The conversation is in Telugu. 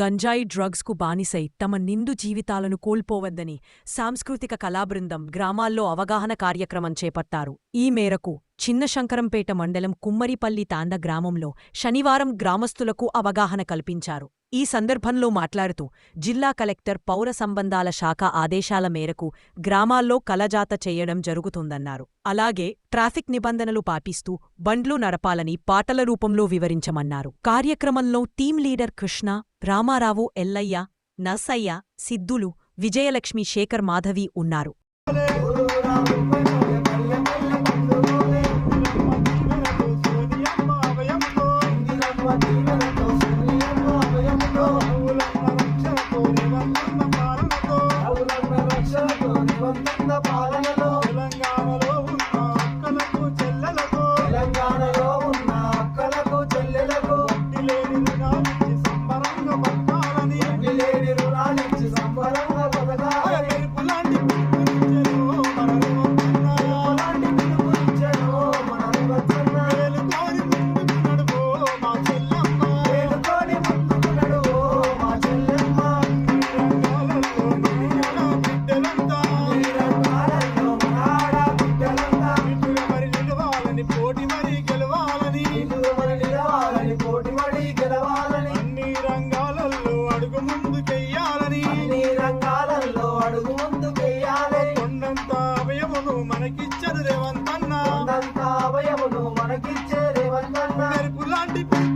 గంజాయి డ్రగ్స్కు బానిసై తమ నిండు జీవితాలను కోల్పోవద్దని సాంస్కృతిక కళాబృందం గ్రామాల్లో అవగాహన కార్యక్రమం చేపట్టారు. ఈ మేరకు చిన్న శంకరంపేట మండలం కుమ్మరిపల్లి తాండ గ్రామంలో శనివారం గ్రామస్తులకు అవగాహన కల్పించారు. ఈ సందర్భంలో మాట్లాడుతూ జిల్లా కలెక్టర్ పౌర సంబంధాల శాఖ ఆదేశాల మేరకు గ్రామాల్లో కలజాత చేయడం జరుగుతుందన్నారు. అలాగే ట్రాఫిక్ నిబంధనలు పాటిస్తూ బండ్లు నడపాలని పాటల రూపంలో వివరించమన్నారు. కార్యక్రమంలో టీం లీడర్ కృష్ణ రామారావు ఎల్లయ్య నర్సయ్య సిద్ధులు విజయలక్ష్మి శేఖర్ మాధవి ఉన్నారు. the ball. Bye.